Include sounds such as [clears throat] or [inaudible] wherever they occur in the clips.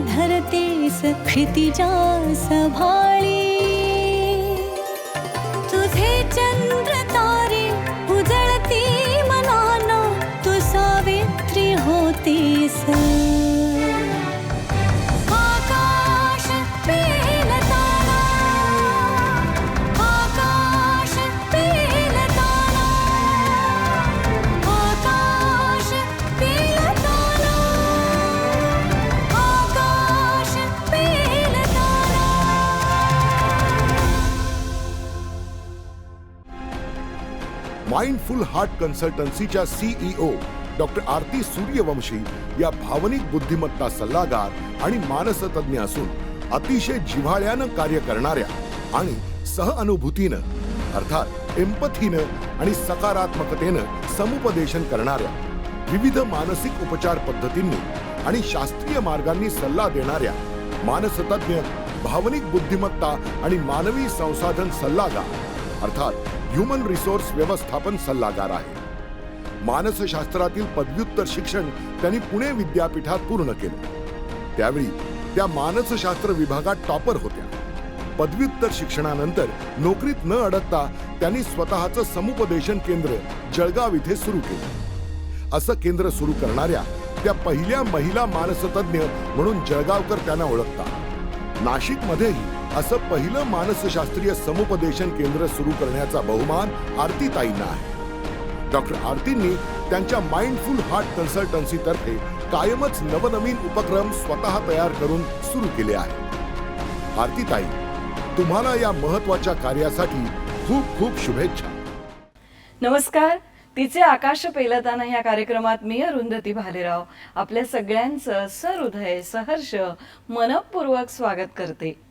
धरते सखिति च सभाे फुल हार्ट कन्सल्टन्सीच्या सीईओ डॉक्टर आरती सूर्यवंशी या भावनिक बुद्धिमत्ता सल्लागार आणि मानसतज्ञ असून अतिशय जिव्हाळ्यानं कार्य करणाऱ्या आणि सहअनुभूतीनं अर्थात एम्पथीनं आणि सकारात्मकतेनं समुपदेशन करणाऱ्या विविध मानसिक उपचार पद्धतींनी आणि शास्त्रीय मार्गांनी सल्ला देणाऱ्या मानसतज्ञ भावनिक बुद्धिमत्ता आणि मानवी संसाधन सल्लागार अर्थात ह्युमन रिसोर्स व्यवस्थापन सल्लागार आहे. मानसशास्त्रातील पदव्युत्तर शिक्षण त्यांनी पुणे विद्यापीठात पूर्ण केले. त्यावेळी त्या मानसशास्त्र विभागात टॉपर होत्या. पदव्युत्तर शिक्षणानंतर नोकरीत न अडकता त्यांनी स्वतःचं समुपदेशन केंद्र जळगाव इथे सुरू केलं. असं केंद्र सुरू करणाऱ्या त्या पहिल्या महिला मानसतज्ञ म्हणून जळगावकर त्यांना ओळखतात. नाशिकमध्येही असं पहिलं मानसशास्त्रीय समुपदेशन केंद्र सुरू करण्याचा बहुमान आरतीताईंना आहे. डॉक्टर आरतींनी त्यांच्या माइंडफुल हार्ट कन्सल्टन्सीतर्फे कायमच नवनवीन उपक्रम स्वतः तयार करून सुरू केले आहेत. आरतीताई तुम्हाला या महत्त्वाच्या कार्यासाठी खूप खूप शुभेच्छा. नमस्कार. तिचे आकाश पेलताना या कार्यक्रमात मी अरुंधती भालेराव. आपल्या सगळ्यांचं सहृदय सहर्ष मनपूर्वक स्वागत करते.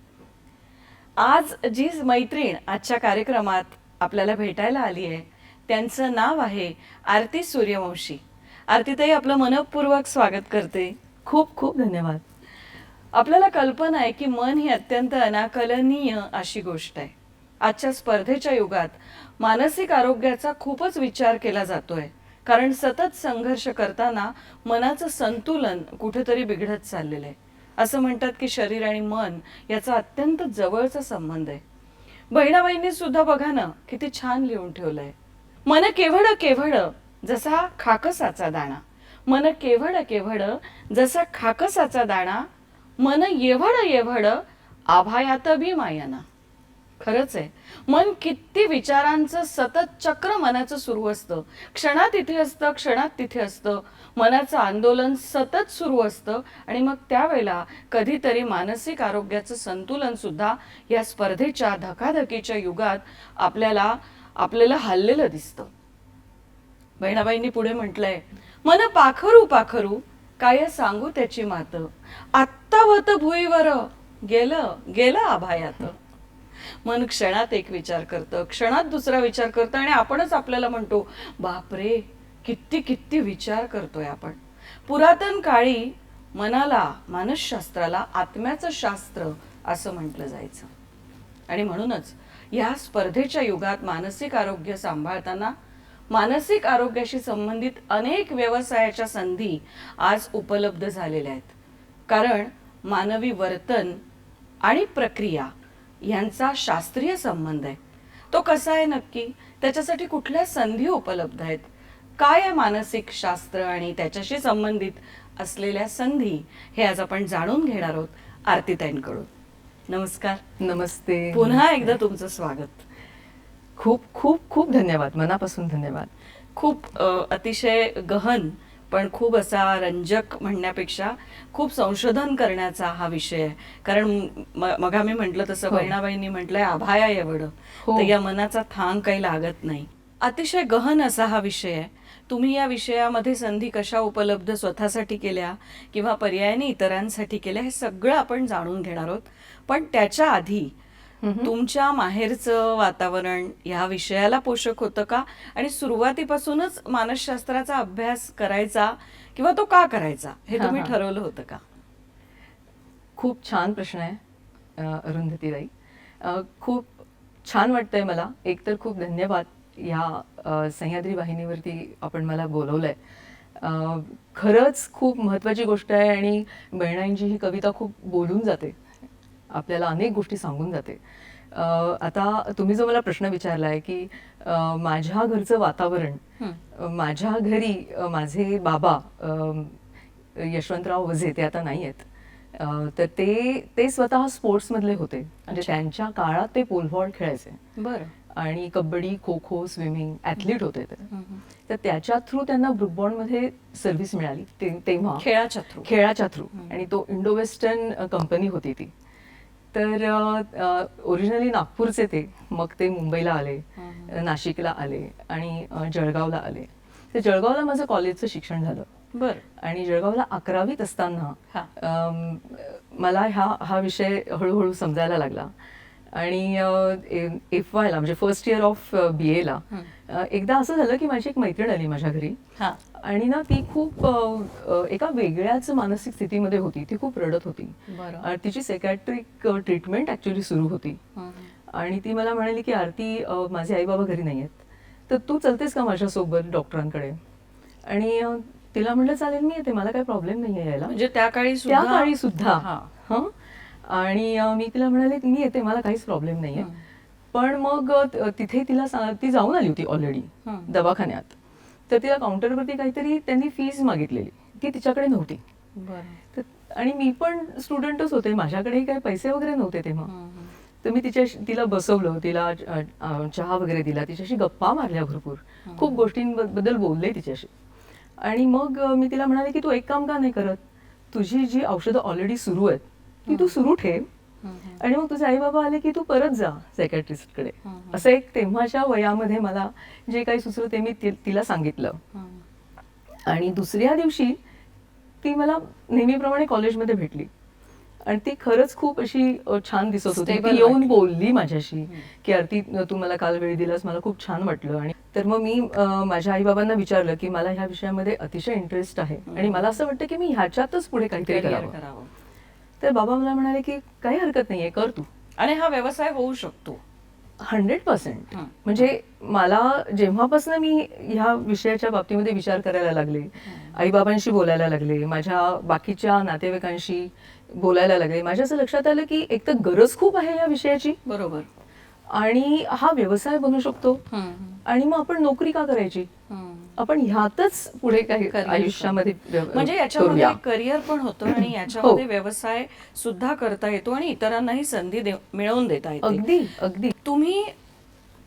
आज जी मैत्रीण आजच्या कार्यक्रमात आपल्याला भेटायला आली आहे त्यांचं नाव आहे आरती सूर्यवंशी. आरतीताई आपलं मनपूर्वक स्वागत करते. खूप खूप धन्यवाद. आपल्याला कल्पना आहे की मन ही अत्यंत अनाकलनीय अशी गोष्ट आहे. आजच्या स्पर्धेच्या युगात मानसिक आरोग्याचा खूपच विचार केला जातोय. कारण सतत संघर्ष करताना मनाचं संतुलन कुठेतरी बिघडत चाललेलं आहे. असं म्हणतात की शरीर आणि मन याचा अत्यंत जवळचा संबंध आहे. बहिणाबाईंनी सुद्धा बघा ना किती छान लिहून ठेवलंय. मन केवड केवड जसा खाकसाचा दाणा. मन केवड केवड जसा खाकसाचा दाणा. मन येवड येवड आभायात बी मायाना. खरंच आहे. मन किती विचारांचं सतत चक्र मनाचं सुरू असतं. क्षणात इथे असतं क्षणात तिथे असतं. मनाचं आंदोलन सतत सुरू असतं. आणि मग त्यावेळेला कधीतरी मानसिक आरोग्याचं संतुलन सुद्धा या स्पर्धेच्या धकाधकीच्या युगात आपल्याला आपल्याला हल्लेलं दिसतं. बहिणाबाईंनी पुढे म्हटलंय मन पाखरू पाखरू काय सांगू त्याची मात? आत्ता वत भुईवर. गेलं गेलं आभायात. मन क्षणात एक विचार करतं. क्षणात दुसरा विचार करतं आणि आपणच आपल्याला म्हणतो बापरे किती किती विचार करतोय आपण. पुरातन काळी मनाला मानसशास्त्राला आत्म्याचं शास्त्र असं म्हटलं जायचं. आणि म्हणूनच या स्पर्धेच्या युगात मानसिक आरोग्य सांभाळताना मानसिक आरोग्याशी संबंधित अनेक व्यवसायाच्या संधी आज उपलब्ध झालेल्या आहेत. कारण मानवी वर्तन आणि प्रक्रिया यांचा शास्त्रीय संबंध आहे. तो कसा आहे नक्की? त्याच्यासाठी कुठल्या संधी उपलब्ध आहेत? काय आहे मानसिक शास्त्र आणि त्याच्याशी संबंधित असलेल्या संधी हे आज आपण जाणून घेणार आहोत आरतीताईंकडून. नमस्कार. नमस्ते. पुन्हा एकदा तुमचं स्वागत. खूप खूप खूप धन्यवाद. मनापासून धन्यवाद. खूप अतिशय गहन पण खूप असा रंजक म्हणण्यापेक्षा खूप संशोधन करण्याचा हा विषय आहे. कारण म- मग आम्ही म्हटलं तसं हो. बहिणाबाईंनी म्हटलंय आभाया एवढं हो. तर या मनाचा थांग काही लागत नाही. अतिशय गहन असा हा विषय आहे. तुम्ही या विषयामध्ये संधी कशा उपलब्ध स्वतःसाठी केल्या किंवा पर्यायाने इतरांसाठी केल्या हे सगळं आपण जाणून घेणार आहोत. पण त्याच्या आधी तुमच्या माहेरचं वातावरण या विषयाला पोषक होतं का? आणि सुरुवातीपासूनच मानसशास्त्राचा अभ्यास करायचा किंवा तो का करायचा हे तुम्ही. ठरवलं होतं का? खूप छान प्रश्न आहे अरुंधतीताई खूप छान वाटतंय मला. एकतर खूप धन्यवाद या अ, सह्याद्री वाहिनीवरती आपण मला बोलवलंय. खरंच खूप महत्वाची गोष्ट आहे आणि बहिणाईंची ही कविता खूप बोलून जाते. आपल्याला अनेक गोष्टी सांगून जाते. आता तुम्ही जो मला प्रश्न विचारलाय की माझ्या घरचं वातावरण माझ्या घरी माझे बाबा यशवंतराव वझे ते आता नाही आहेत तर ते ते स्वतः स्पोर्ट्समधले होते. म्हणजे त्यांच्या काळात ते पोल वॉल्ट खेळायचे. बरं. आणि कबड्डी खो खो स्विमिंग ॲथलीट होते ते. तर त्याच्या थ्रू त्यांना ब्रुकबॉन्डमध्ये सर्व्हिस मिळाली. ते- तेव्हा. खेळाच्या थ्रू. खेळाच्या थ्रू. आणि तो इंडो वेस्टर्न कंपनी होती ती. तर ओरिजिनली नागपूरचे ते. मग ते मुंबईला आले नाशिकला आले आणि जळगावला आले. तर जळगावला माझं कॉलेजचं शिक्षण झालं. बर. आणि जळगावला अकरावीत असताना हा. मला हा हा विषय हळूहळू समजायला लागला. आणि एफ वायला म्हणजे फर्स्ट इयर ऑफ बी एला एकदा असं झालं की माझी एक मैत्रीण आली माझ्या घरी. हा. आणि ना ती खूप एका वेगळ्याच मानसिक स्थितीमध्ये होती. ती खूप रडत होती. तिची सेकॅट्रिक ट्रीटमेंट ऍक्च्युली सुरू होती. आणि ती मला म्हणाली की आरती माझे आई बाबा घरी नाही आहेत तर तू चलतेस का माझ्यासोबत डॉक्टरांकडे? आणि तिला म्हटलं चालेल मी येते. मला काही प्रॉब्लेम नाही आहे यायला. म्हणजे त्या काळी त्या सुद्धा. काळी सुद्धा? आणि मी तिला म्हणाले मी येते. मला काहीच प्रॉब्लेम नाहीये. पण मग तिथे तिला ती जाऊन आली होती ऑलरेडी. दवाखान्यात. तर तिला काउंटरवरती काहीतरी त्यांनी फीज मागितलेली ती तिच्याकडे नव्हती. आणि मी पण स्टुडंटच होते माझ्याकडेही काही पैसे वगैरे नव्हते तेव्हा. तर मी तिच्या तिला बसवलं तिला चहा वगैरे दिला तिच्याशी गप्पा मारल्या भरपूर. खूप गोष्टींबद्दल बोलले तिच्याशी. आणि मग मी तिला म्हणाले की तू एक काम का नाही करत? तुझी जी औषधं ऑलरेडी सुरू आहेत ती तू सुरू ठेव. आणि मग तुझे आई बाबा आले की तू परत जा सायकॅट्रिस्टकडे असं एक तेव्हाच्या वयामध्ये मला जे काही सुचलं ते मी तिला सांगितलं. आणि दुसऱ्या दिवशी ती मला नेहमीप्रमाणे कॉलेजमध्ये भेटली. आणि ती खरंच खूप अशी छान दिसत होती. ती येऊन. बोलली माझ्याशी की आरती तू मला काल वेळ दिलास मला खूप छान वाटलं. आणि तर मग मी माझ्या आई बाबांना विचारलं की मला ह्या विषयामध्ये अतिशय इंटरेस्ट आहे. आणि मला असं वाटतं की मी ह्याच्यातच पुढे काहीतरी करावं. तर बाबा मला म्हणाले की काही हरकत नाहीये कर तू. आणि हा व्यवसाय होऊ शकतो. Hundred percent. म्हणजे मला जेव्हापासून मी ह्या विषयाच्या बाबतीमध्ये विचार करायला लागले आईबाबांशी बोलायला लागले माझ्या बाकीच्या नातेवाईकांशी बोलायला लागले माझ्या असं लक्षात आलं की एक तर गरज खूप आहे या विषयाची. बरोबर. आणि हा व्यवसाय बनू शकतो. आणि मग आपण नोकरी का करायची? आपण ह्यातच पुढे काही आयुष्यामध्ये म्हणजे याच्यामध्ये. करिअर पण होतं आणि [clears throat] याच्यामध्ये हो. व्यवसाय सुद्धा करता येतो आणि इतरांनाही संधी मिळवून देता येते. अगदी अगदी. तुम्ही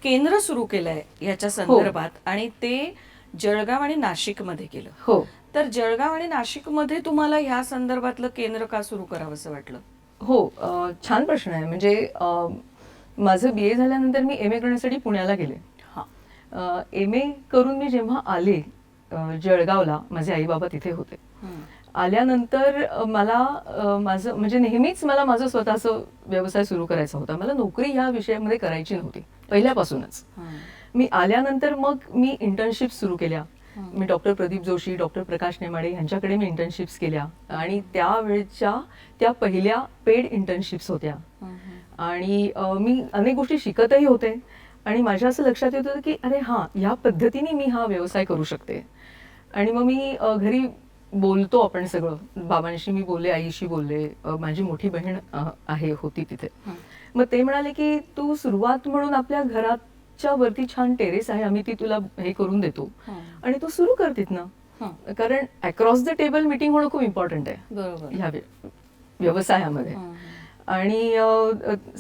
केंद्र सुरू केलंय याच्या संदर्भात आणि ते जळगाव आणि नाशिकमध्ये केलं. हो. तर जळगाव आणि नाशिकमध्ये तुम्हाला ह्या संदर्भातलं केंद्र का सुरू करावं असं वाटलं? हो छान प्रश्न आहे. म्हणजे माझं बी ए झाल्यानंतर मी एम ए करण्यासाठी पुण्याला गेले. हा एम ए करून मी जेव्हा आले जळगावला माझे आई बाबा तिथे होते. आल्यानंतर मला माझं म्हणजे नेहमीच मला माझं स्वतःचं व्यवसाय सुरू करायचा होता. मला नोकरी ह्या विषयामध्ये करायची नव्हती पहिल्यापासूनच. मी आल्यानंतर मग मी इंटर्नशिप सुरू केल्या. मी डॉक्टर प्रदीप जोशी डॉक्टर प्रकाश नेमाडे यांच्याकडे मी इंटर्नशिप्स केल्या. आणि त्यावेळच्या त्या पहिल्या पेड इंटर्नशिप्स होत्या. आणि मी अनेक गोष्टी शिकतही होते. आणि माझ्या असं लक्षात येत होतं की अरे हां ह्या पद्धतीने मी हा व्यवसाय करू शकते. आणि मग मी घरी बोलतो आपण सगळं. बाबांशी मी बोलले आईशी बोलले. माझी मोठी बहीण आहे होती तिथे. मग ते म्हणाले की तू सुरुवात म्हणून आपल्या घराच्या वरती छान टेरेस आहे आम्ही ती तुला हे करून देतो. आणि तू सुरू कर तिथनं. कारण अक्रॉस द टेबल मीटिंग होणं खूप इम्पॉर्टंट आहे. बरोबर. ह्या व्य- व्यवसायामध्ये. आणि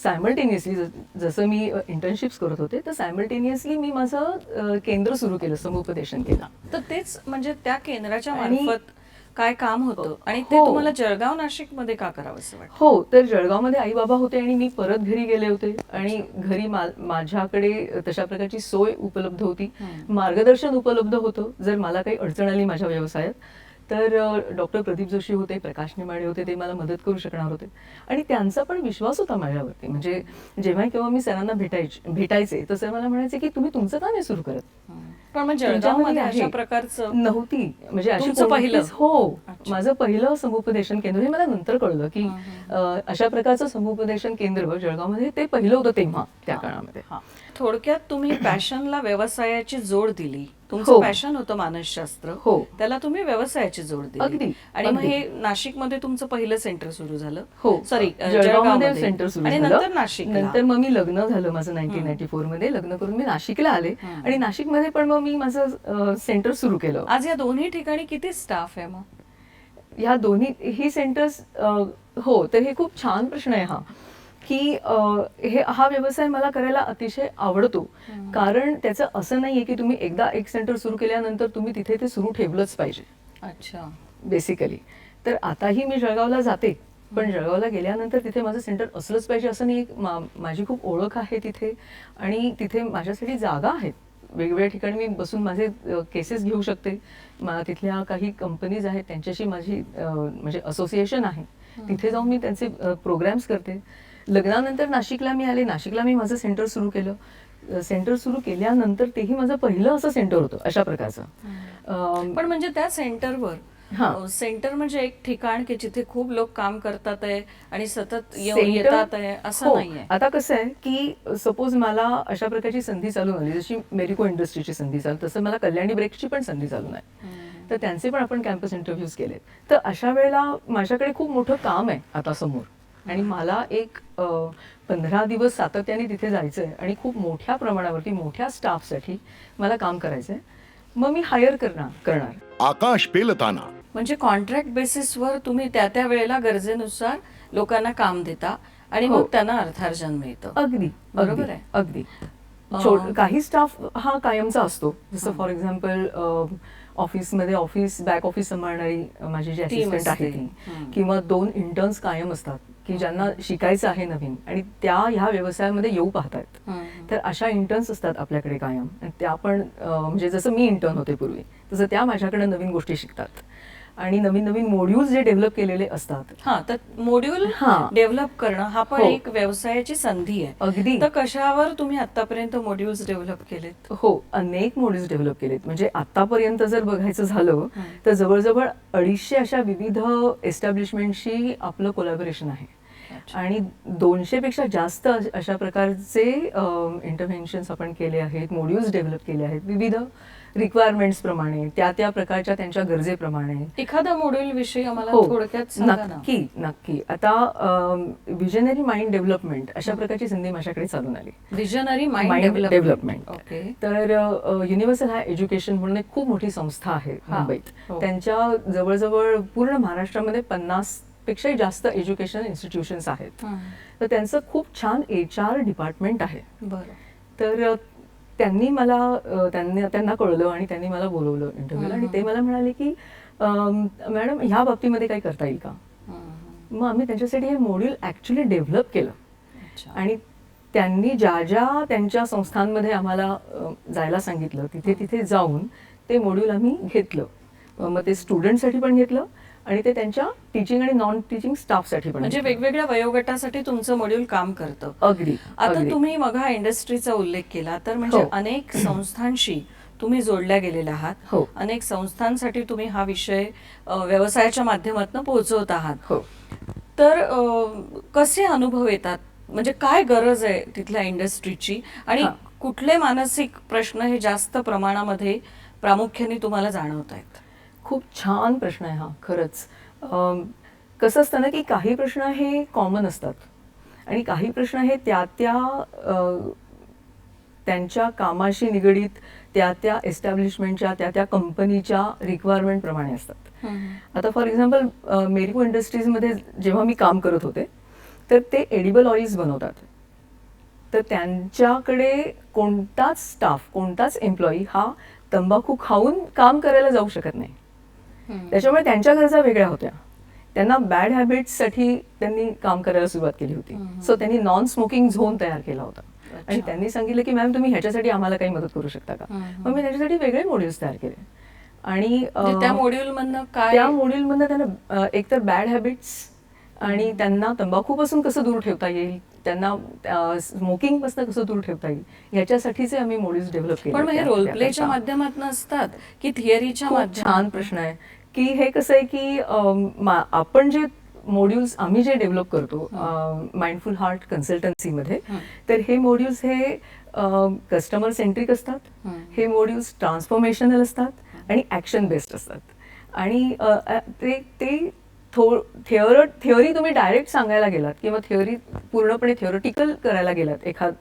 सायमल्टेनियसली जसं मी इंटर्नशिप्स करत होते तर सायमल्टेनियसली मी माझं केंद्र सुरू केलं समुपदेशन केलं. तर तेच म्हणजे त्या केंद्राच्या मार्फत काय काम होतं? आणि ते हो. तुम्हाला जळगाव नाशिकमध्ये का करावं असं वाटतं? हो तर जळगावमध्ये आई बाबा होते आणि मी परत घरी गेले होते. आणि घरी माझ्याकडे तशा प्रकारची सोय उपलब्ध होती. मार्गदर्शन उपलब्ध होतं जर मला काही अडचण आली माझ्या व्यवसायात. तर डॉक्टर प्रदीप जोशी होते प्रकाश निमाडे होते ते मला मदत करू शकणार होते. आणि त्यांचा पण विश्वास होता माझ्यावरती. म्हणजे जेव्हा केव्हा मी सरांना भेटायचे भेटायचे तर सर मला म्हणायचे की तुम्ही तुमचं का नाही सुरू करत? पण मग जळगाव तुमच्यामध्ये मध्ये अशा. प्रकारचं नव्हती. म्हणजे अशी पहिलं? हो. माझं पहिलं समुपदेशन केंद्र हे मला नंतर कळलं की अशा प्रकारचं समुपदेशन केंद्र जळगावमध्ये ते पहिलं होतं तेव्हा त्या काळामध्ये. हा. थोडक्यात तुम्ही [clears throat] पॅशनला व्यवसायाची जोड दिली. तुमचं हो. पॅशन होतं मानसशास्त्र. हो. त्याला तुम्ही व्यवसायाची जोड दिली. अगदी, आणि मग. हे नाशिकमध्ये तुमचं पहिलं सेंटर सुरू झालं. हो. सॉरी जळगावमध्ये सेंटर सुरू आणि नंतर नाशिक नंतर मग मी लग्न झालं माझं नाईन्टीन नाईन्टी फोरमध्ये लग्न करून मी नाशिकला आले. आणि नाशिकमध्ये पण मग मी माझं सेंटर सुरू केलं. आज या दोन्ही ठिकाणी किती स्टाफ आहे मग? ह्या दोन्ही ही सेंटर्स हो तर हे खूप छान प्रश्न आहे हा. की हे हा व्यवसाय मला करायला अतिशय आवडतो. कारण त्याचं असं नाहीये की तुम्ही एकदा एक सेंटर सुरू केल्यानंतर तुम्ही तिथे ते सुरू ठेवलंच पाहिजे. अच्छा. बेसिकली तर आताही मी जळगावला जाते. पण जळगावला गेल्यानंतर तिथे माझं सेंटर असलंच पाहिजे असं नाही. माझी खूप ओळख आहे तिथे. आणि तिथे माझ्यासाठी जागा आहेत. वेगवेगळ्या ठिकाणी मी बसून माझे केसेस घेऊ शकते. तिथल्या काही कंपनीज आहेत त्यांच्याशी माझी म्हणजे असोसिएशन आहे. तिथे जाऊन मी त्यांचे प्रोग्राम्स करते. लग्नानंतर नाशिकला मी आले. नाशिकला मी माझं सेंटर सुरू केलं. सेंटर सुरू केल्यानंतर तेही माझं पहिलं असं सेंटर होतं अशा प्रकारचं. पण म्हणजे त्या सेंटरवर हा. सेंटर म्हणजे एक ठिकाण की जिथे खूप लोक काम करतात आहे आणि सतत येऊ- Center- येतात आहे असं हो. नाहीये. आता कसं आहे की सपोज मला अशा प्रकारची संधी चालून आली जशी मेरिको इंडस्ट्रीची संधी चालू तसं मला कल्याणी ब्रेकची पण संधी चालून आहे तर त्यांचे पण आपण कॅम्पस इंटरव्ह्यूज केले तर अशा वेळेला माझ्याकडे खूप मोठं काम आहे आता समोर. आणि मला एक पंधरा दिवस सातत्याने तिथे जायचं आहे आणि खूप मोठ्या प्रमाणावरती मोठ्या स्टाफसाठी मला काम करायचं आहे मग मी हायर करणार करणार. आकाश पेलताना म्हणजे कॉन्ट्रॅक्ट बेसिसवर तुम्ही त्या त्या वेळेला गरजेनुसार लोकांना काम देता आणि मग हो. त्यांना अर्थार्जन मिळतं अगदी बरोबर आहे. अगदी काही स्टाफ हा कायमचा असतो जसं फॉर एक्झाम्पल ऑफिसमध्ये ऑफिस बॅक ऑफिस सांभाळणारी माझी जी असिस्टंट. आहे ती. किंवा दोन इंटर्न्स कायम असतात की ज्यांना शिकायचं आहे नवीन आणि त्या ह्या व्यवसायामध्ये येऊ पाहतायत हं. तर अशा इंटर्न्स असतात आपल्याकडे कायम आणि त्या पण म्हणजे जसं मी इंटर्न होते पूर्वी तसं त्या माझ्याकडे नवीन गोष्टी शिकतात आणि नवीन नवीन मॉड्यूल्स जे डेव्हलप केलेले असतात हा तर मॉड्यूल हा. डेव्हलप करणं हा पण हो. एक व्यवसायाची संधी आहे अगदी तर कशावर तुम्ही आतापर्यंत मॉड्यूल्स डेव्हलप केलेत हो अनेक मॉड्यूल्स डेव्हलप केलेत म्हणजे आतापर्यंत जर बघायचं झालं. तर जवळजवळ अडीचशे अशा विविध एस्टॅब्लिशमेंटशी आपलं कोलॅबोरेशन आहे. आणि दोनशे पेक्षा जास्त अश- अशा प्रकारचे इंटरव्हेन्शन्स आपण केले आहेत मॉड्यूल्स डेव्हलप केले आहेत विविध रिक्वायरमेंट्स प्रमाणे त्या त्या प्रकारच्या त्यांच्या गरजेप्रमाणे. एखादा मॉड्यूल विषयी आम्हाला हो थोडक्यात नक्की नक्की. आता विजनरी माइंड डेव्हलपमेंट अशा प्रकारची संधी माझ्याकडे चालून आली. विजनरी माइंड डेव्हलपमेंट तर युनिव्हर्सल हाय एज्युकेशन म्हणून एक खूप मोठी संस्था आहे हा. मुंबईत. हो. त्यांच्या जवळजवळ पूर्ण महाराष्ट्रामध्ये पन्नास पेक्षाही जास्त एज्युकेशन इन्स्टिट्यूशन्स आहेत. तर त्यांचं खूप छान एच आर डिपार्टमेंट आहे. बरं. तर त्यांनी मला त्यांनी त्यांना कळलं आणि त्यांनी मला बोलवलं इंटरव्ह्यूला आणि ते मला म्हणाले की मॅडम ह्या बाबतीमध्ये काही करता येईल का. मग आम्ही त्यांच्यासाठी हे मॉड्यूल ऍक्च्युली डेव्हलप केलं. आणि त्यांनी ज्या ज्या त्यांच्या संस्थांमध्ये आम्हाला जायला सांगितलं तिथे तिथे जाऊन ते मॉड्यूल आम्ही घेतलं. मग ते स्टुडंटसाठी पण घेतलं आणि ते त्यांच्या टीचिंग आणि नॉन टीचिंग स्टाफसाठी पण म्हणजे. वेगवेगळ्या वयोगटासाठी तुमचं मॉड्यूल काम करतं अगदी आता. तुम्ही मग इंडस्ट्रीचा उल्लेख केला तर म्हणजे हो. अनेक संस्थांशी तुम्ही जोडल्या गेलेल्या आहात हो. अनेक संस्थांसाठी तुम्ही हा विषय व्यवसायाच्या माध्यमातून पोहोचवत आहात हो तर कसे अनुभव येतात म्हणजे काय गरज आहे तिथल्या इंडस्ट्रीची आणि. कुठले मानसिक प्रश्न हे जास्त प्रमाणामध्ये प्रामुख्याने तुम्हाला जाणवत आहेत खूप छान प्रश्न आहे हा खरंच. कसं असतं ना की काही प्रश्न हे कॉमन असतात आणि काही प्रश्न हे त्या त्या त्यांच्या कामाशी निगडीत त्या त्या एस्टॅब्लिशमेंटच्या त्या त्या कंपनीच्या रिक्वायरमेंट प्रमाणे असतात. आता फॉर एक्झाम्पल मेरिको इंडस्ट्रीजमध्ये जेव्हा मी काम करत होते तर ते एडिबल ऑइल्स बनवतात. तर त्यांच्याकडे कोणताच स्टाफ कोणताच एम्प्लॉई हा तंबाखू खाऊन काम करायला जाऊ शकत नाही. त्याच्यामुळे त्यांच्या गरजा वेगळ्या होत्या. त्यांना बॅड हॅबिट्ससाठी त्यांनी काम करायला सुरुवात केली होती. सो त्यांनी नॉन स्मोकिंग झोन तयार केला होता. आणि त्यांनी सांगितलं की मॅम तुम्ही ह्याच्यासाठी आम्हाला काही मदत करू शकता का? मग मी त्याच्यासाठी वेगळे मॉड्यूल्स तयार केले. आणि म्हणजे त्या मॉड्यूल मधनं काय त्या मॉड्यूल मध्ये त्यांना एकतर बॅड हॅबिट्स आणि त्यांना तंबाखूपासून कसं दूर ठेवता येईल त्यांना स्मोकिंगपासून कसं दूर ठेवता येईल याच्यासाठीचे आम्ही मॉड्यूल्स डेव्हलप केले पण हे रोल प्लेच्या. माध्यमातून असतात की थिअरीच्या छान प्रश्न आहे. की हे कसं आहे की आपण जे मॉड्यूल्स आम्ही जे डेव्हलप करतो माइंडफुल हार्ट कन्सल्टन्सीमध्ये तर हे मॉड्यूल्स हे कस्टमर सेंट्रिक असतात. हे. मॉड्यूल्स ट्रान्सफॉर्मेशनल असतात आणि ऍक्शन बेस्ड असतात. आणि ते ते थो थिअर थिअरी तुम्ही डायरेक्ट सांगायला गेलात किंवा थिअरी पूर्णपणे थिअरिटिकल करायला गेलात एखाद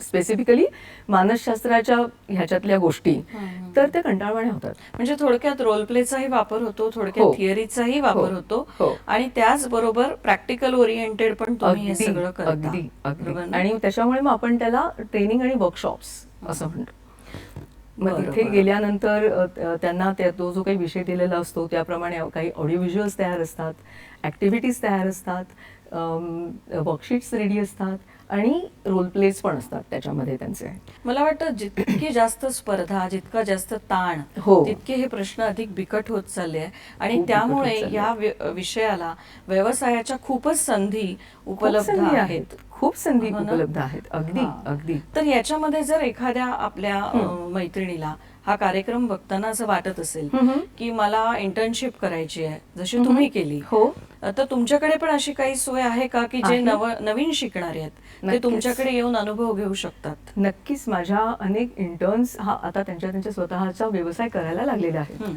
स्पेसिफिकली मानसशास्त्राच्या ह्याच्यातल्या गोष्टी तर ते कंटाळवाण्या होतात म्हणजे थोडक्यात रोल प्लेचाही वापर होतो थोडक्यात हो. थिअरीचाही वापर हो. होतो हो. आणि त्याचबरोबर प्रॅक्टिकल ओरिएंटेड पण तुम्ही हे अगदी सगळं? आणि त्याच्यामुळे मग आपण त्याला ट्रेनिंग आणि वर्कशॉप्स असं म्हणतो मग तिथे. गेल्यानंतर त्यांना त्या तो जो काही विषय दिलेला असतो त्याप्रमाणे काही ऑडिओ व्हिज्युअल्स तयार असतात ऍक्टिव्हिटीज तयार असतात वर्कशीट्स रेडी असतात आणि रोल प्लेज पण असतात त्याच्यामध्ये त्यांचे. मला वाटतं जितकी जास्त स्पर्धा जितका जास्त ताण हो. तितके हे प्रश्न अधिक बिकट होत चालले आहे आणि त्यामुळे या विषयाला व्यवसायाच्या खूपच संधी उपलब्ध आहेत. खूप संधी हो? उपलब्ध आहेत. अगदी. अगदी. तर याच्यामध्ये जर एखाद्या आपल्या मैत्रिणीला हा कार्यक्रम बघताना असं वाटत असेल. की मला इंटर्नशिप करायची आहे जशी तुम्ही केली. हो. तर तुमच्याकडे पण अशी काही सोय आहे का की जे. नव नवीन शिकणारे आहेत? ते. तुमच्याकडे येऊन अनुभव घेऊ शकतात. नक्कीच. माझ्या अनेक इंटर्न्स हा आता त्यांच्या त्यांच्या स्वतःचा व्यवसाय करायला लागलेला आहे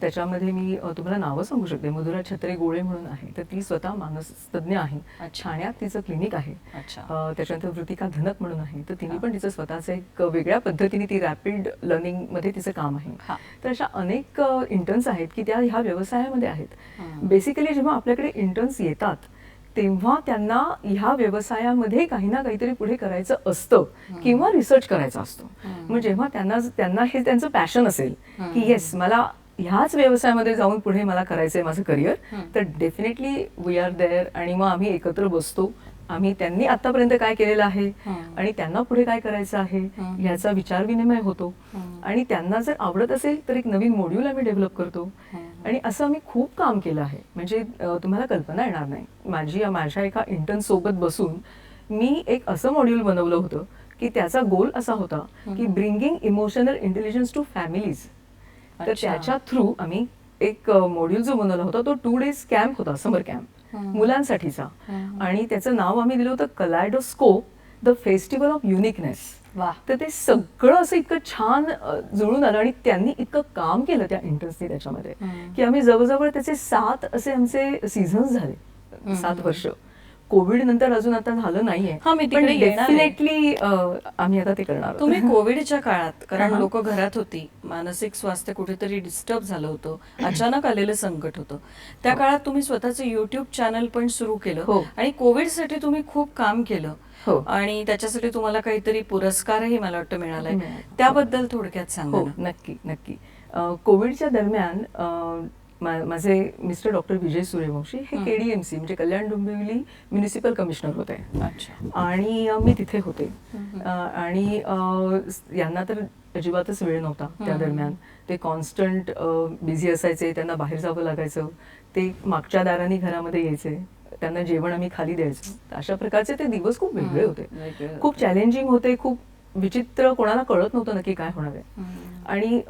त्याच्यामध्ये मी तुम्हाला नावं सांगू शकते. मधुरा छत्रे गोळे म्हणून आहे. तर ती स्वतः मानसतज्ञ आहे. ठाण्यात तिचं क्लिनिक आहे. त्याच्यानंतर वृतिका धनक म्हणून आहे. तर तिने पण तिचं स्वतःचं एक वेगळ्या पद्धतीने ती रॅपिड लर्निंगमध्ये तिचं काम आहे. हा. तर अशा अनेक इंटर्न्स आहेत की त्या ह्या व्यवसायामध्ये आहेत. बेसिकली जेव्हा आपल्याकडे इंटर्न्स येतात तेव्हा त्यांना ह्या व्यवसायामध्ये काही ना काहीतरी पुढे करायचं असतं किंवा रिसर्च करायचा असतो. मग जेव्हा त्यांना त्यांना हे त्यांचं पॅशन असेल की येस मला ह्याच व्यवसायामध्ये जाऊन पुढे मला करायचंय माझं करिअर तर डेफिनेटली वी आर देअर आणि मग आम्ही एकत्र बसतो. आम्ही त्यांनी आतापर्यंत काय केलेलं आहे आणि त्यांना पुढे काय करायचं आहे ह्याचा विचार विनिमय होतो. आणि त्यांना जर आवडत असेल तर एक नवीन मॉड्यूल आम्ही डेव्हलप करतो. आणि असं आम्ही खूप काम केलं आहे. म्हणजे तुम्हाला कल्पना येणार नाही. माझी माझ्या एका इंटर्न सोबत बसून मी एक असं मॉड्यूल बनवलं होतं की त्याचा गोल असा होता की bringing emotional intelligence to families तर अच्छा. त्याच्या थ्रू आम्ही एक मॉड्यूल जो बनवला होता तो टू डेज कॅम्प होता समर कॅम्प मुलांसाठीचा. आणि त्याचं नाव आम्ही दिलं होतं kaleidoscope the festival of uniqueness वा. तर ते सगळं असं इतकं छान अ, जुळून आलं आणि त्यांनी इतकं काम केलं त्या इंटर्न्सनी त्याच्यामध्ये. की आम्ही जवळजवळ त्याचे सात असे आमचे सीझन्स झाले. सात वर्ष. कोविड नंतर अजून आता झालं नाहीये हा, मी तिकडे. डेफिनेटली आम्ही आता ते करणार. तुम्ही कोविडच्या काळात कारण हा. लोक घरात होती मानसिक स्वास्थ्य कुठेतरी डिस्टर्ब झालं होतं अचानक आलेलं संकट होतं त्या काळात तुम्ही स्वतःचं युट्यूब चॅनल पण सुरू केलं हो. आणि कोविडसाठी तुम्ही खूप काम केलं हो. आणि त्याच्यासाठी तुम्हाला काहीतरी पुरस्कारही मला वाटतं मिळालाय मिळाला. त्याबद्दल थोडक्यात सांगा हो. नक्की नक्की कोविडच्या दरम्यान मा- माझे मिस्टर डॉक्टर विजय सूर्यवंशी हे केडीएमसी म्हणजे कल्याण डोंबिवली म्युनिसिपल कमिशनर होते. आणि मी तिथे होते. आणि स- यांना तर अजिबातच वेळ नव्हता त्या दरम्यान. ते कॉन्स्टंट बिझी असायचे त्यांना बाहेर जावं लागायचं ते मागच्या दाराने घरामध्ये यायचे त्यांना जेवण आम्ही खाली द्यायचो. अशा प्रकारचे ते दिवस खूप वेगळे होते. खूप चॅलेंजिंग होते खूप विचित्र कोणाला कळत नव्हतं नक्की काय होणार आहे. आणि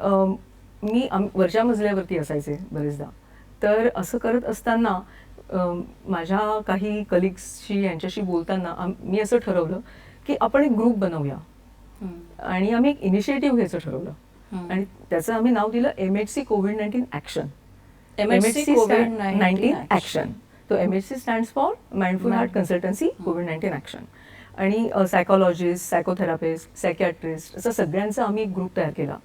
मी आम- वरच्या मजल्यावरती असायचे बरेचदा. तर असं करत असताना माझ्या काही कलिग्सशी यांच्याशी बोलताना मी असं ठरवलं की आपण एक ग्रुप बनवूया. आणि आम्ही एक इनिशिएटिव्ह घ्यायचं ठरवलं. आणि त्याचं आम्ही नाव दिलं M H C COVID nineteen action MHC COVID-19 nineteen Action. Action तो M H C stand for mindful heart consultancy COVID nineteen action आणि सायकोलॉजिस्ट सायकोथेरापिस्ट सायकॅट्रिस्ट असं सगळ्यांचा आम्ही एक ग्रुप तयार केला.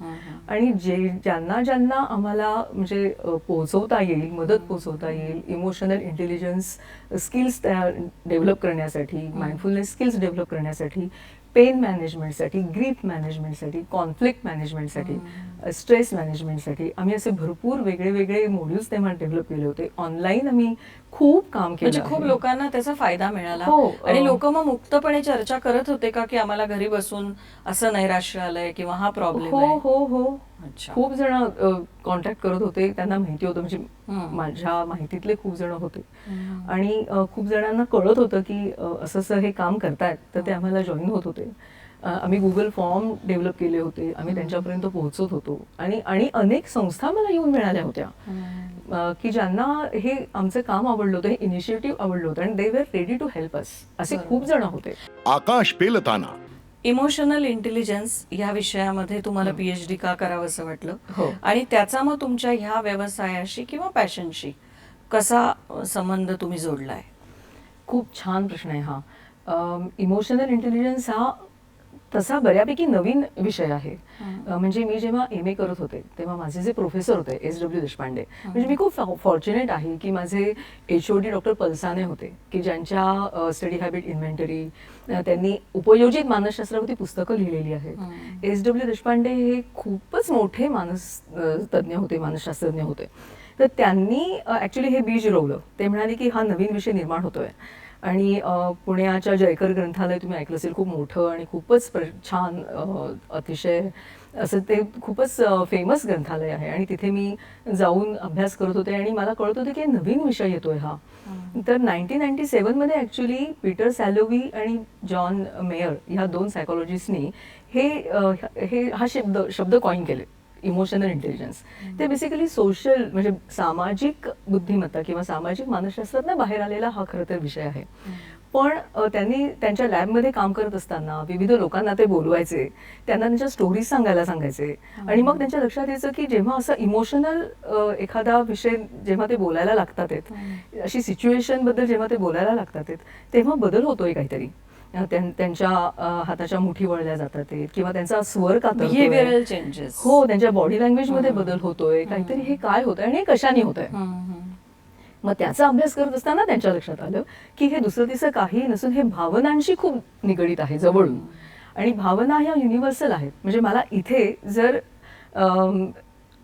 आणि जे ज्यांना ज्यांना आम्हाला म्हणजे पोहोचवता येईल मदत पोहोचवता येईल इमोशनल इंटेलिजन्स स्किल्स तयार डेव्हलप करण्यासाठी माइंडफुलनेस स्किल्स डेव्हलप करण्यासाठी पेन मॅनेजमेंटसाठी ग्रीफ मॅनेजमेंटसाठी कॉन्फ्लिक्ट मॅनेजमेंटसाठी स्ट्रेस मॅनेजमेंटसाठी आम्ही असे भरपूर वेगळे वेगळे मॉड्यूल्स तेव्हा डेव्हलप केले होते. ऑनलाईन आम्ही खूप काम केलं म्हणजे खूप. लोकांना त्याचा फायदा मिळाला. हो, आणि लोक मग मुक्तपणे चर्चा करत होते का की आम्हाला घरी बसून असं नैराश्य आलंय किंवा हा प्रॉब्लेम हो हो हो. अच्छा. खूप जण कॉन्टॅक्ट करत होते. त्यांना माहिती होतं. म्हणजे. माझ्या माहितीतले खूप जण होते. आणि खूप जणांना कळत होतं की असं असं हे काम करतायत. तर ते आम्हाला जॉईन होत होते. आम्ही गुगल फॉर्म डेव्हलप केले होते. आम्ही त्यांच्यापर्यंत पोहोचत होतो. आणि आणि अनेक संस्था मला येऊन मिळाल्या होत्या. की ज्यांना हे आमचं काम आवडलं होतं हे इनिशिएटिव्ह आवडलं होतं. आणि they were ready to help us असे. खूप जण होते. आकाश पेलताना. इमोशनल इंटेलिजन्स या विषयामध्ये तुम्हाला पीएचडी का करावं असं वाटलं? हो. आणि त्याचा मग तुमच्या ह्या व्यवसायाशी किंवा पॅशनशी कसा संबंध तुम्ही जोडलाय? खूप छान प्रश्न आहे हा. इमोशनल इंटेलिजन्स हा तसा बऱ्यापैकी नवीन विषय आहे. म्हणजे मी जेव्हा एम ए करत होते तेव्हा माझे जे प्रोफेसर होते एस डब्ल्यू देशपांडे म्हणजे मी खूप फॉर्च्युनेट आहे की माझे H O D doctor Palsane होते की ज्यांच्या स्टडी हॅबिट इन्व्हेंटरी त्यांनी उपयोजित मानसशास्त्रावरती पुस्तकं लिहिलेली आहेत. एस डब्ल्यू देशपांडे हे खूपच मोठे मानस तज्ज्ञ होते मानसशास्त्रज्ञ होते. तर त्यांनी ऍक्च्युली हे बीज रोवलं. ते म्हणाले की हा नवीन विषय निर्माण होतोय. आणि पुण्याच्या जयकर ग्रंथालय तुम्ही ऐकलं असेल खूप मोठं आणि खूपच प्र छान अतिशय असं ते खूपच फेमस ग्रंथालय आहे. आणि तिथे मी जाऊन अभ्यास करत होते आणि मला कळत होते की नवीन विषय येतोय हा. तर नाईन्टीन नाईन्टी सेवनमध्ये ॲक्च्युली पीटर सॅलोवी आणि जॉन मेयर ह्या दोन सायकोलॉजिस्टनी हे हे हा शब्द शब्द कॉईन केले. इमोशनल इंटेलिजन्स ते बेसिकली सोशल म्हणजे सामाजिक बुद्धिमत्ता किंवा सामाजिक मानसशास्त्रातनं बाहेर आलेला हा खरं तर विषय आहे. पण त्यांनी त्यांच्या लॅबमध्ये काम करत असताना विविध लोकांना ते बोलवायचे. त्यांना त्यांच्या स्टोरीज सांगायला सांगायचे. आणि मग त्यांच्या लक्षात यायचं की जेव्हा असं इमोशनल एखादा विषय जेव्हा ते बोलायला लागतात अशी सिच्युएशनबद्दल जेव्हा ते बोलायला लागतात तेव्हा बदल होतोय काहीतरी. त्यांच्या हाताच्या मुठी वळल्या जातात किंवा त्यांचा स्वर. बिहेवियरल चेंजेस हो त्यांच्या बॉडी लँग्वेजमध्ये बदल होतोय काहीतरी हे काय होतंय आणि हे कशाने होतंय. मग त्याचा अभ्यास करत असताना त्यांच्या लक्षात आलं की हे दुसरं तिसरं काही नसून हे भावनांशी खूप निगडीत आहे जवळून. आणि भावना ह्या युनिव्हर्सल आहेत. म्हणजे मला इथे जर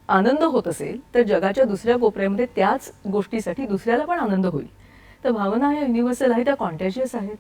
आनंद होत असेल तर जगाच्या दुसऱ्या कोपऱ्यामध्ये त्याच गोष्टीसाठी दुसऱ्याला पण आनंद होईल. तर भावना ह्या युनिव्हर्सल आहेत त्या कॉन्टॅजियस आहेत.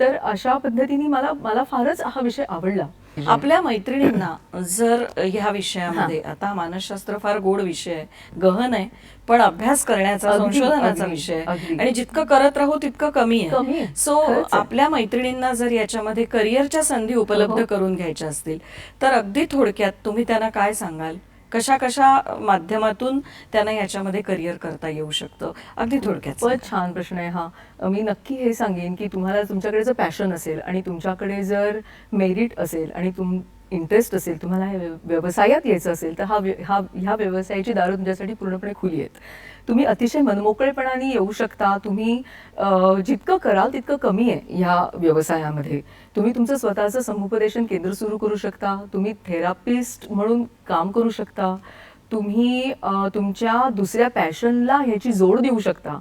तर अशा पद्धतीने मला मला फारच हा विषय आवडला आपल्या मैत्रिणींना जर ह्या विषयामध्ये आता मानसशास्त्र फार गोड विषय आहे गहन आहे पण अभ्यास करण्याचा संशोधनाचा विषय. आणि जितकं करत राहू तितकं कमी आहे. सो. आपल्या मैत्रिणींना जर याच्यामध्ये करिअरच्या संधी उपलब्ध हो. करून घ्यायच्या असतील तर अगदी थोडक्यात तुम्ही त्यांना काय सांगाल कशा कशा माध्यमातून त्यांना याच्यामध्ये करिअर करता येऊ शकतं? अगदी थोडक्यात. खूपच. छान प्रश्न आहे हा. मी नक्की हे सांगेन की तुम्हाला तुमच्याकडे जर पॅशन असेल आणि तुमच्याकडे जर मेरिट असेल आणि तुम इंटरेस्ट असेल तुम्हाला या व्यव- व्यवसायात यायचं असेल तर हा हा ह्या व्यवसायाची दारं तुमच्यासाठी पूर्णपणे खुली आहेत. तुम्ही अतिशय मनमोकळेपणाने येऊ शकता. तुम्ही जितकं कराल तितकं कमी आहे ह्या व्यवसायामध्ये. तुम्ही तुमचं स्वतःचं समुपदेशन केंद्र सुरू करू शकता. तुम्ही थेरापिस्ट म्हणून काम करू शकता. तुम्ही तुमच्या दुसऱ्या पॅशनला ह्याची जोड देऊ शकता.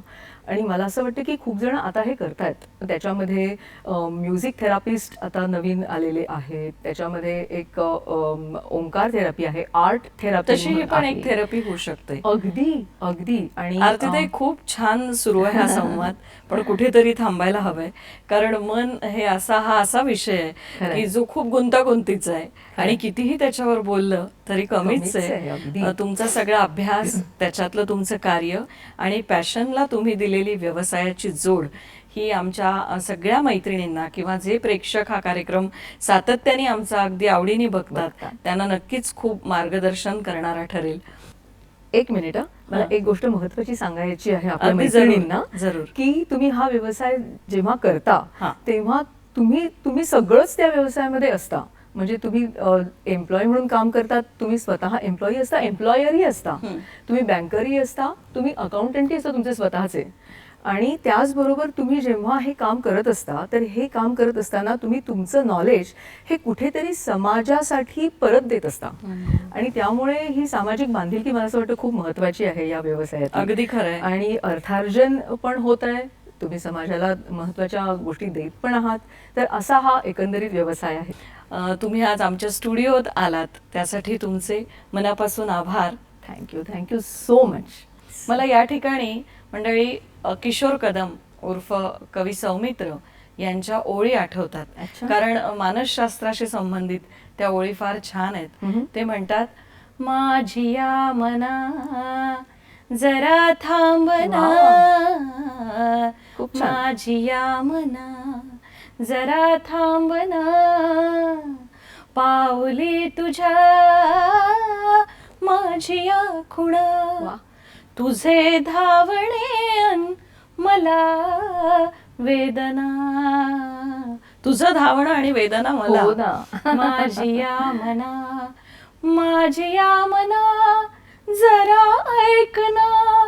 आणि मला असं वाटतं की खूप जण आता हे करतायत. त्याच्यामध्ये म्युझिक थेरापिस्ट आता नवीन आलेले आहेत. त्याच्यामध्ये एक ओंकार थेरपी आहे. आर्ट थेरपी तशी ही पण एक थेरपी होऊ शकते. अगदी अगदी. आणि अ, खूप छान सुरू आहे हा [laughs] संवाद पण कुठेतरी थांबायला हवंय. कारण मन हे असा हा असा विषय आहे. की जो खूप गुंतागुंतीचा आहे. आणि कितीही त्याच्यावर बोललं तरी कमीच आहे, तुमचा सगळा अभ्यास त्याच्यातलं तुमचं कार्य आणि पॅशनला तुम्ही दिलेली व्यवसायाची जोड ही आमच्या सगळ्या मैत्रिणींना किंवा जे प्रेक्षक हा कार्यक्रम सातत्याने आमचा अगदी आवडीने बघतात. त्यांना नक्कीच खूप मार्गदर्शन करणारा ठरेल एक मिनिट. मला. एक गोष्ट महत्वाची सांगायची आहे आपल्या मैत्रिणींना जरूर. की तुम्ही हा व्यवसाय जेव्हा करता. तेव्हा तुम्ही तुम्ही सगळंच त्या व्यवसायामध्ये असता म्हणजे तुम्ही एम्प्लॉय म्हणून काम करतात तुम्ही स्वतः एम्प्लॉई असता एम्प्लॉयरही असता. तुम्ही बँकरही असता तुम्ही अकाउंटंटही असता तुमचे स्वतःचे आणि त्याचबरोबर तुम्ही जेव्हा हे काम करत असता तर हे काम करत असताना तुम्ही तुमचं नॉलेज हे कुठेतरी समाजासाठी परत देत असता. आणि त्यामुळे ही सामाजिक बांधिलकी मला असं वाटतं खूप महत्वाची आहे या व्यवसायात अगदी खरंय आणि अर्थार्जन पण होत आहे. तुम्ही समाजाला महत्त्वाच्या गोष्टी देत पण आहात. तर असा हा एकंदरीत व्यवसाय आहे. तुम्ही आज आमच्या स्टुडिओत आलात. त्यासाठी तुमचे मनापासून आभार. थँक्यू थँक्यू सो मच मला या ठिकाणी मंडळी किशोर कदम उर्फ कवी सौमित्र यांच्या ओळी आठवतात. कारण मानसशास्त्राशी संबंधित त्या ओळी फार छान आहेत. ते म्हणतात माझी या मना जरा थांबना. माझी या मना जरा थांबना पावली तुझ्या माझी या खुणा. तुझे धावणे अन मला वेदना. तुझं धावणं आणि वेदना मला. हो ना. माझी या मना माझी या मना जरा ऐकना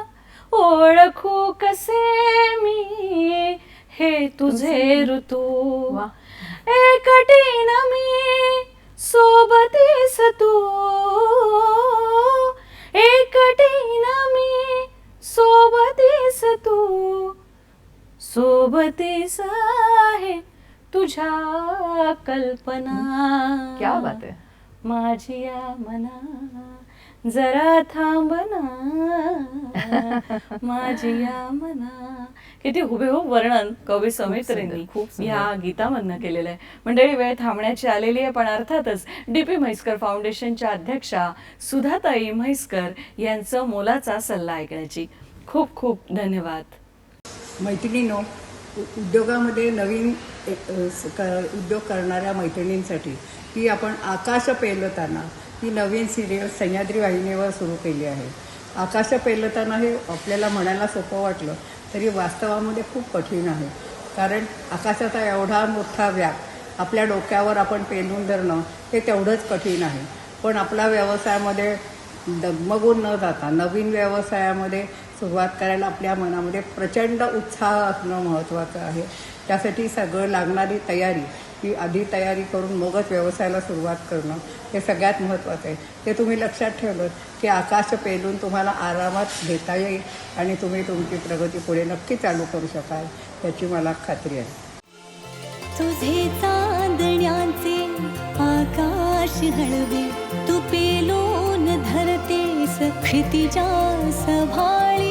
ओळखू कसे मी हे तुझे ऋतू? वा. एकटीन मी सोबतीस तू. एकटीन मी सोबतीस तू. सोबतीस आहे तुझ्या कल्पना. क्या बात आहे. माझी या मना. जरा थांबना माझी या मना. किती हुबेहूब वर्णन कवी समित्रेंनी सुंदर, खूप सुंदर. या गीतामधनं केलेलं आहे मंडळी वेळ थांबण्याची आलेली आहे पण अर्थातच डीपी म्हैसकर फाउंडेशनच्या अध्यक्षा सुधाताई म्हैसकर यांचं मोलाचा सल्ला ऐकण्याची. खूप खूप धन्यवाद. मैत्रिणीनो उद्योगामध्ये नवीन क- उद्योग करणाऱ्या मैत्रिणींसाठी ही आपण आकाश पेलताना ही नवीन सिरियल सह्याद्री वाहिनीवर सुरू केली आहे. आकाश पेलताना हे आपल्याला म्हणायला सोपं वाटलं तरी वास्तवामध्ये खूप कठीण आहे. कारण आकाशाचा एवढा मोठा व्याप आपल्या डोक्यावर आपण पेलून धरणं हे तेवढंच कठीण आहे. पण आपला व्यवसायामध्ये डगमगून न जाता नवीन व्यवसायामध्ये सुरुवात करायला आपल्या मनामध्ये प्रचंड उत्साह असणं महत्त्वाचं आहे. त्यासाठी सगळं लागणारी तयारी की आधी तयारी करून मगच व्यवसायाला सुरुवात करणं हे सगळ्यात महत्त्वाचं आहे. ते तुम्ही लक्षात ठेवलं की आकाश पेलून तुम्हाला आरामात घेता येईल आणि तुम्ही तुमची प्रगती पुढे नक्की चालू करू शकाल याची मला खात्री आहे. तुझे चांदण्याचे आकाश हळवे तू पेलून धरते क्षितिजा सभाळी